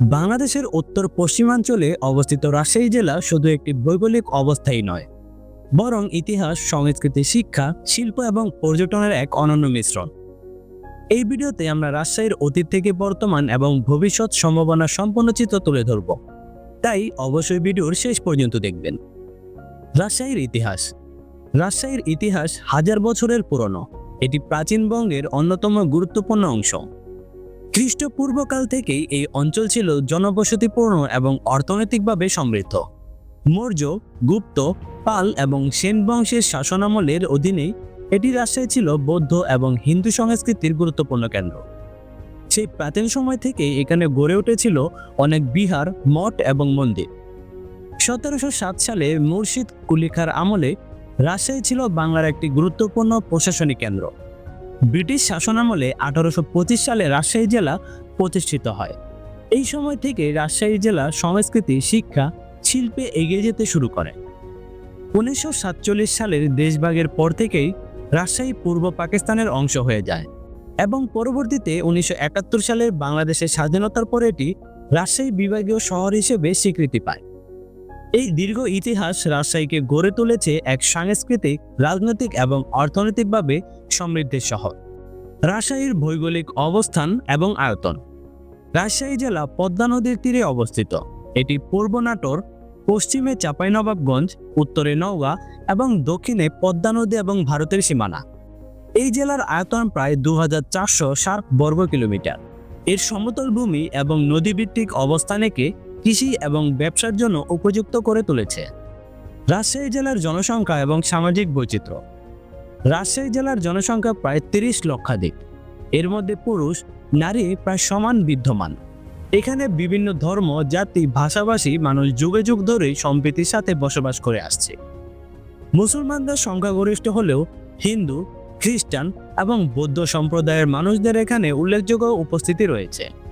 বাংলাদেশের উত্তর পশ্চিমাঞ্চলে অবস্থিত রাজশাহী জেলা শুধু একটি ভৌগোলিক অবস্থাই নয়, বরং ইতিহাস, সংস্কৃতি, শিক্ষা, শিল্প এবং পর্যটনের এক অনন্য মিশ্রণ। এই ভিডিওতে আমরা রাজশাহীর অতীত থেকে বর্তমান এবং ভবিষ্যৎ সম্ভাবনা সম্পন্ন চিত্র তুলে ধরব। তাই অবশ্যই ভিডিওর শেষ পর্যন্ত দেখবেন। রাজশাহীর ইতিহাস। রাজশাহীর ইতিহাস হাজার বছরের পুরনো। এটি প্রাচীন বঙ্গের অন্যতম গুরুত্বপূর্ণ অংশ। খ্রিস্টপূর্বকাল থেকেই এই অঞ্চল ছিল জনবসতিপূর্ণ এবং অর্থনৈতিকভাবে সমৃদ্ধ। মৌর্য, গুপ্ত, পাল এবং সেন বংশের শাসনামলের অধীনে এটি রাজশাহী ছিল বৌদ্ধ এবং হিন্দু সংস্কৃতির গুরুত্বপূর্ণ কেন্দ্র। সেই প্রাচীন সময় থেকে এখানে গড়ে উঠেছিল অনেক বিহার, মঠ এবং মন্দির। সতেরোশো সাত সালে মুর্শিদ কুলিখার আমলে রাজশাহী ছিল বাংলার একটি গুরুত্বপূর্ণ প্রশাসনিক কেন্দ্র। ব্রিটিশ শাসনামলে আঠারোশো পঁচিশ সালে রাজশাহী জেলা প্রতিষ্ঠিত হয়। এই সময় থেকে রাজশাহী জেলা সংস্কৃতি, শিক্ষা, শিল্পে এগিয়ে যেতে শুরু করে। উনিশশো সাতচল্লিশ সালের দেশভাগের পর থেকেই রাজশাহী পূর্ব পাকিস্তানের অংশ হয়ে যায় এবং পরবর্তীতে উনিশশো একাত্তর সালের বাংলাদেশের স্বাধীনতার পর এটি রাজশাহী বিভাগীয় শহর হিসেবে স্বীকৃতি পায়। এই দীর্ঘ ইতিহাস রাজশাহীকে গড়ে তুলেছে এক সাংস্কৃতিক, রাজনৈতিক এবং অর্থনৈতিকভাবে সমৃদ্ধের শহর রাজশাহীর ভৌগোলিক অবস্থান এবং আয়তন। রাজশাহী জেলা পদ্মা নদীর তীরে অবস্থিত। এটি পূর্ব নাটোর, পশ্চিমে চাঁপাইনবাবগঞ্জ, উত্তরে নওগাঁ এবং দক্ষিণে পদ্মা নদী এবং ভারতের সীমানা। এই জেলার আয়তন প্রায় দু হাজার চারশো ষাট বর্গ কিলোমিটার। এর সমতল ভূমি এবং নদীভিত্তিক অবস্থানেকে কৃষি এবং ব্যবসার জন্য উপযুক্ত করে তুলেছে। রাজশাহী জেলার জনসংখ্যা এবং সামাজিক বৈচিত্র্য। রাজশাহী জেলার জনসংখ্যা প্রায় তিরিশ লক্ষাধিক। এর মধ্যে পুরুষ, নারী প্রায় সমান বিদ্যমান। এখানে বিভিন্ন ধর্ম, জাতি, ভাষাভাষী মানুষ যুগে যুগ ধরেই সম্প্রীতির সাথে বসবাস করে আসছে। মুসলমানদের সংখ্যাগরিষ্ঠ হলেও হিন্দু, খ্রিস্টান এবং বৌদ্ধ সম্প্রদায়ের মানুষদের এখানে উল্লেখযোগ্য উপস্থিতি রয়েছে।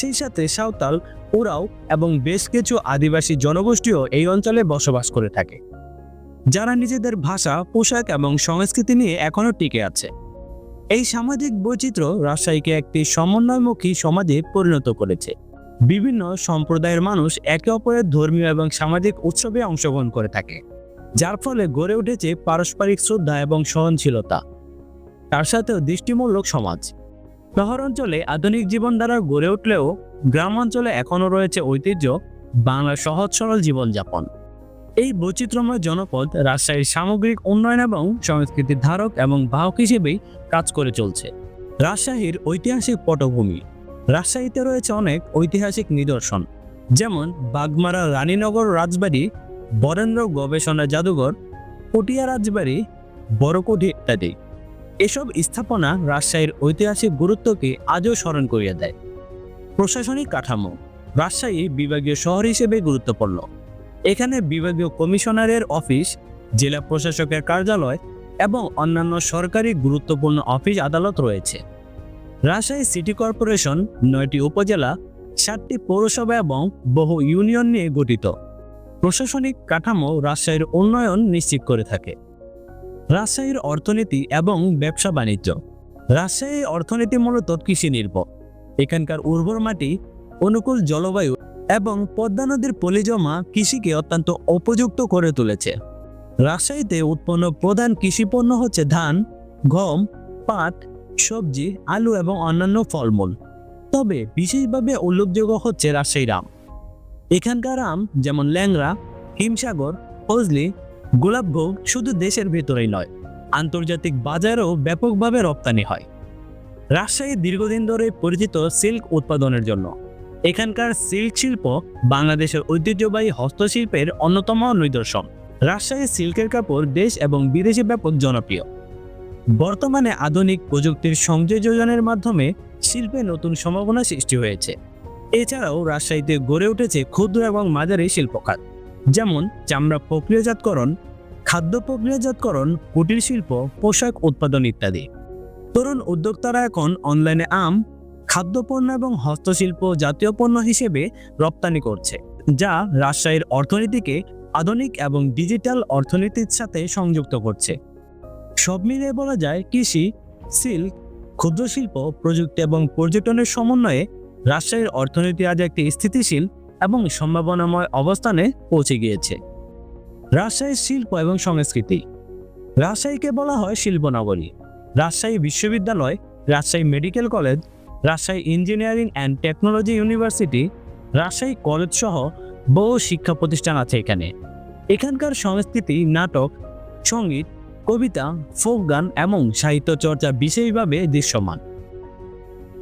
সেই সাথে সাঁওতাল, ওরাও এবং বেশ কিছু আদিবাসী জনগোষ্ঠীও এই অঞ্চলে বসবাস করে থাকে। যারা নিজেদের ভাষা, পোশাক এবং সংস্কৃতি নিয়ে এখনও টিকে আছে। এই সামাজিক বৈচিত্র্য রাজশাহীকে একটি সমন্বয়মুখী সমাজে পরিণত করেছে। বিভিন্ন সম্প্রদায়ের মানুষ একে অপরের ধর্মীয় এবং সামাজিক উৎসবে অংশগ্রহণ করে থাকে, যার ফলে গড়ে উঠেছে পারস্পরিক শ্রদ্ধা এবং সহনশীলতা। তার সাথেও দৃষ্টিমূলক সমাজ। শহর অঞ্চলে আধুনিক জীবনধারা গড়ে উঠলেও গ্রাম অঞ্চলে এখনও রয়েছে ঐতিহ্য, বাংলার সহজ সরল জীবনযাপন। এই বৈচিত্র্যময় জনপদ রাজশাহীর সামগ্রিক উন্নয়ন এবং সংস্কৃতির ধারক এবং বাহক হিসেবেই কাজ করে চলছে। রাজশাহীর ঐতিহাসিক পটভূমি। রাজশাহীতে রয়েছে অনেক ঐতিহাসিক নিদর্শন, যেমন বাগমারা রানীনগর রাজবাড়ি, বরেন্দ্র গবেষণা জাদুঘর, পটিয়া রাজবাড়ি বড়কুঠি ইত্যাদি। এসব স্থাপনা রাজশাহীর ঐতিহাসিক গুরুত্বকে আজও স্মরণ করিয়ে দেয়। প্রশাসনিক কাঠামো রাজশাহী বিভাগীয় শহর হিসেবে গুরুত্বপূর্ণ। এখানে বিভাগীয় কমিশনারের অফিস, জেলা প্রশাসকের কার্যালয় এবং অন্যান্য সরকারি গুরুত্বপূর্ণ অফিস আদালত রয়েছে। রাজশাহী সিটি কর্পোরেশন নয়টি উপজেলা, সাতটি পৌরসভা এবং বহু ইউনিয়ন নিয়ে গঠিত। প্রশাসনিক কাঠামো রাজশাহীর উন্নয়ন নিশ্চিত করে থাকে। রাজশাহীর অর্থনীতি এবং ব্যবসা বাণিজ্য। রাজশাহীর অর্থনীতি মূলত কৃষি নির্ভর এখানকার উর্বর মাটি, অনুকূল জলবায়ু এবং পদ্মা নদীর পলিজমা কৃষিকে অত্যন্ত উপযুক্ত করে তুলেছে। রাজশাহীতে উৎপন্ন প্রধান কৃষি পণ্য হচ্ছে ধান, গম, পাট, সবজি, আলু এবং অন্যান্য ফলমূল। তবে বিশেষভাবে উল্লেখযোগ্য হচ্ছে রাজশাহীর আম এখানকার আম যেমন ল্যাংরা হিমসাগর, ফজলি গোলাপভোগ শুধু দেশের ভেতরেই নয়, আন্তর্জাতিক বাজারেও ব্যাপকভাবে রপ্তানি হয়। রাজশাহী দীর্ঘদিন ধরে পরিচিত সিল্ক উৎপাদনের জন্য। এখানকার সিল্ক শিল্প বাংলাদেশের ঐতিহ্যবাহী হস্তশিল্পের অন্যতম নিদর্শন। রাজশাহী সিল্কের কাপড় দেশ এবং বিদেশে ব্যাপক জনপ্রিয়। বর্তমানে আধুনিক প্রযুক্তির সংযোজনের মাধ্যমে শিল্পে নতুন সম্ভাবনা সৃষ্টি হয়েছে। এছাড়াও রাজশাহীতে গড়ে উঠেছে ক্ষুদ্র এবং মাঝারি শিল্পখাত। যেমন চামড়া প্রক্রিয়াজাতকরণ, খাদ্য প্রক্রিয়াজাতকরণ, কুটির শিল্প, পোশাক উৎপাদন ইত্যাদি। তরুণ উদ্যোক্তারা এখন অনলাইনে আম, খাদ্যপণ্য এবং হস্তশিল্প জাতীয় পণ্য হিসেবে রপ্তানি করছে, যা রাজশাহীর অর্থনীতিকে আধুনিক এবং ডিজিটাল অর্থনীতির সাথে সংযুক্ত করছে। সব মিলিয়ে বলা যায় কৃষি, সিল্ক ক্ষুদ্র শিল্প প্রযুক্তি এবং পর্যটনের সমন্বয়ে রাজশাহীর অর্থনীতি আজ একটি স্থিতিশীল এবং সম্ভাবনাময় অবস্থানে পৌঁছে গিয়েছে। রাজশাহীর শিল্প এবং সংস্কৃতি। রাজশাহীকে বলা হয় শিল্পনগরী। রাজশাহী বিশ্ববিদ্যালয়, Rajshahi medical college, Rajshahi engineering and technology university, Rajshahi college সহ বহু শিক্ষা প্রতিষ্ঠান আছে এখানে। এখানকার সংস্কৃতি, নাটক, সংগীত, কবিতা, ফোক গান এবং সাহিত্য চর্চা বিশেষভাবে দৃশ্যমান।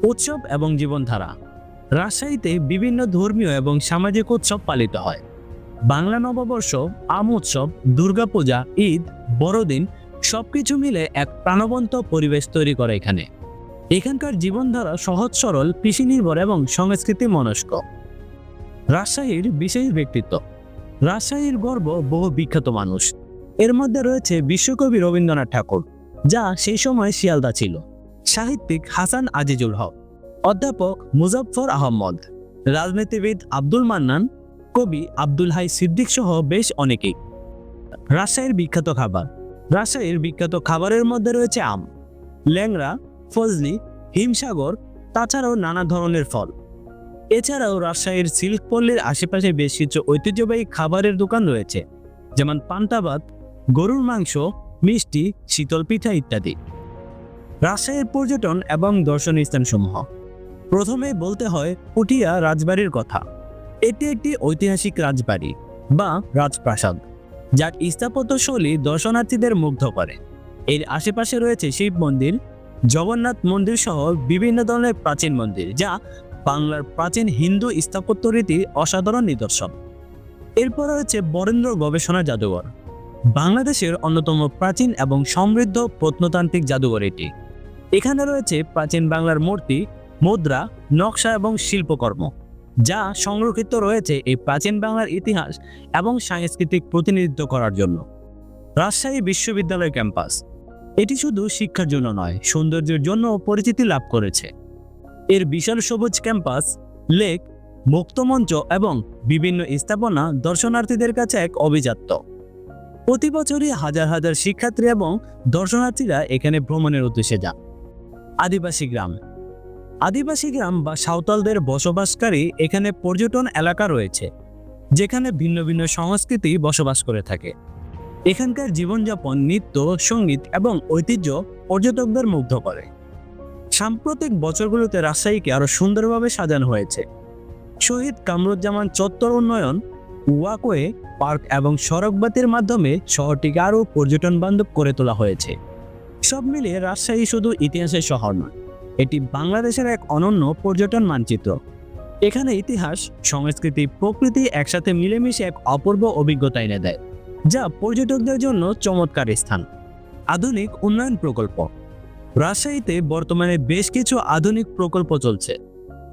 উৎসব এবং জীবনধারা। রাজশাহীতে বিভিন্ন ধর্মীয় এবং সামাজিক উৎসব পালিত হয়। বাংলা নববর্ষ আম উৎসব দুর্গাপূজা, ঈদ, বড়দিন সবকিছু মিলে এক প্রাণবন্ত পরিবেশ তৈরি করে এখানে। এখানকার জীবনধারা সহজ, সরল কৃষি নির্ভর এবং সংস্কৃতি মনস্ক। রাজশাহীর বিশেষ ব্যক্তিত্ব। রাজশাহীর গর্ব বহু বিখ্যাত মানুষ। এর মধ্যে রয়েছে বিশ্বকবি রবীন্দ্রনাথ ঠাকুর, যা সেই সময় শিয়ালদা ছিল। সাহিত্যিক হাসান আজিজুল হক। অধ্যাপক মুজফফর আহমদ, রাজনীতিবিদ আব্দুল মান্নান, কবি আব্দুল হাই সিদ্দিক সহ বেশ অনেকেই। রাজশাহীর বিখ্যাত খাবার। রাজশাহীর বিখ্যাত খাবারের মধ্যে রয়েছে আম, ল্যাংড়া, ফজলি, হিমসাগর, তাছাড়াও নানা ধরনের ফল। এছাড়াও রাজশাহীর সিল্ক পল্লীর আশেপাশে বেশ কিছু ঐতিহ্যবাহী খাবারের দোকান রয়েছে, যেমন পান্তাবাদ, গরুর মাংস, মিষ্টি, শীতল পিঠা ইত্যাদি। রাজশাহীর পর্যটন এবং দর্শনীয় স্থানসমূহ। প্রথমে বলতে হয় পুটিয়া রাজবাড়ির কথা। এটি একটি ঐতিহাসিক রাজবাড়ি বা রাজপ্রাসাদ, যার স্থাপত্য শৈলী দর্শনার্থীদের মুগ্ধ করে। এর আশেপাশে রয়েছে শিব মন্দির, জগন্নাথ মন্দির সহ বিভিন্ন ধরনের প্রাচীন মন্দির, যা বাংলার প্রাচীন হিন্দু স্থাপত্য রীতির অসাধারণ নিদর্শন। এরপর রয়েছে বরেন্দ্র গবেষণা জাদুঘর, বাংলাদেশের অন্যতম প্রাচীন এবং সমৃদ্ধ প্রত্নতান্ত্রিক জাদুঘর এটি। এখানে রয়েছে প্রাচীন বাংলার মূর্তি মুদ্রা, নকশা এবং শিল্পকর্ম, যা সংরক্ষিত রয়েছে এই প্রাচীন বাংলার ইতিহাস এবং সাংস্কৃতিক প্রতিনিধিত্ব করার জন্য। রাজশাহী বিশ্ববিদ্যালয় ক্যাম্পাস, এটি শুধু শিক্ষার জন্য নয়, সৌন্দর্যের জন্য পরিচিতি লাভ করেছে। এর বিশাল সবুজ ক্যাম্পাস, লেক, মুক্তমঞ্চ এবং বিভিন্ন স্থাপনা দর্শনার্থীদের কাছে এক অভিজাত্য প্রতি বছরই হাজার হাজার শিক্ষার্থী এবং দর্শনার্থীরা এখানে ভ্রমণের উদ্দেশ্যে যান। আদিবাসী গ্রাম আদিবাসী গ্রাম বা সাঁওতালদের বসবাসকারী এখানে পর্যটন এলাকা রয়েছে, যেখানে ভিন্ন ভিন্ন সংস্কৃতি বসবাস করে থাকে। এখানকার জীবনযাপন, নৃত্য, সংগীত এবং ঐতিহ্য পর্যটকদের মুগ্ধ করে। সাম্প্রতিক বছরগুলোতে রাজশাহীকে আরও সুন্দরভাবে সাজানো হয়েছে। শহীদ কামরুজ্জামান চত্বর উন্নয়ন, ওয়াকওয়ে পার্ক এবং সড়কবাতির মাধ্যমে শহরটিকে আরও পর্যটন বান্ধব করে তোলা হয়েছে। সব মিলিয়ে রাজশাহী শুধু ইতিহাসের শহর নয় এটি বাংলাদেশের এক অনন্য পর্যটন মানচিত্র। এখানে ইতিহাস, সংস্কৃতি, প্রকৃতি একসাথে মিলেমিশে এক অপূর্ব অভিজ্ঞতা এনে দেয়, যা পর্যটকদের জন্য চমৎকার স্থান। আধুনিক উন্নয়ন প্রকল্প। রাজশাহীতে বর্তমানে বেশ কিছু আধুনিক প্রকল্প চলছে।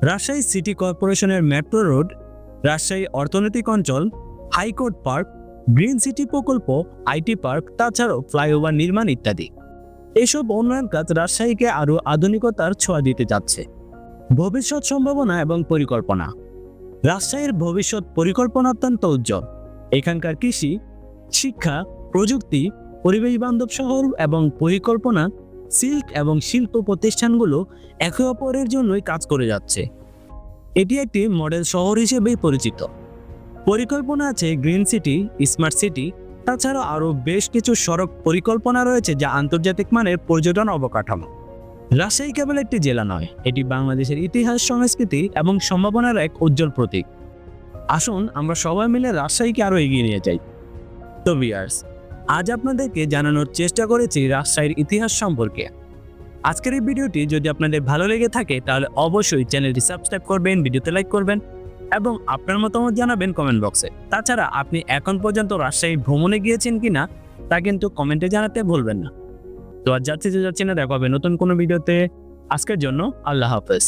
রাজশাহী সিটি কর্পোরেশনের মেট্রো রোড, রাজশাহী অর্থনৈতিক অঞ্চল, high court park, green city প্রকল্প, আইটি পার্ক, তাছাড়াও ফ্লাইওভার নির্মাণ ইত্যাদি। এসব উন্নয়ন কাজ রাজশাহীকে আরও আধুনিকতার ছোঁয়া দিতে যাচ্ছে। ভবিষ্যৎ সম্ভাবনা এবং পরিকল্পনা। রাজশাহীর ভবিষ্যৎ পরিকল্পনা অত্যন্ত উজ্জ্বল। এখানকার কৃষি, শিক্ষা, প্রযুক্তি, পরিবেশ বান্ধব শহর এবং পরিকল্পনা, সিল্ক এবং শিল্প প্রতিষ্ঠানগুলো একে অপরের জন্যই কাজ করে যাচ্ছে। এটি একটি মডেল শহর হিসেবেই পরিচিত। পরিকল্পনা আছে গ্রিন সিটি, স্মার্ট সিটি তাছাড়াও আরও বেশ কিছু সড়ক পরিকল্পনা রয়েছে যা আন্তর্জাতিক মানের পর্যটন অবকাঠামো। রাজশাহী কেবল একটি জেলা নয়, এটি বাংলাদেশের ইতিহাস, সংস্কৃতি এবং সম্ভাবনার এক উজ্জ্বল প্রতীক। আসুন আমরা সবাই মিলে রাজশাহীকে আরও এগিয়ে নিয়ে যাই। তো বিয়ার্স আজ আপনাদেরকে জানানোর চেষ্টা করেছি রাজশাহীর ইতিহাস সম্পর্কে। আজকের এই ভিডিওটি যদি আপনাদের ভালো লেগে থাকে, তাহলে অবশ্যই চ্যানেলটি সাবস্ক্রাইব করবেন, ভিডিওতে লাইক করবেন এবং আপনার মতামত জানাবেন কমেন্ট বক্সে তাছাড়া আপনি এখন পর্যন্ত রাজশাহী ভ্রমণে গিয়েছেন কি না তা কিন্তু কমেন্টে জানাতে ভুলবেন না। তো আর যাচ্ছি যাচ্ছি না, দেখা হবে নতুন কোনো ভিডিওতে আজকের জন্য আল্লাহ হাফেজ।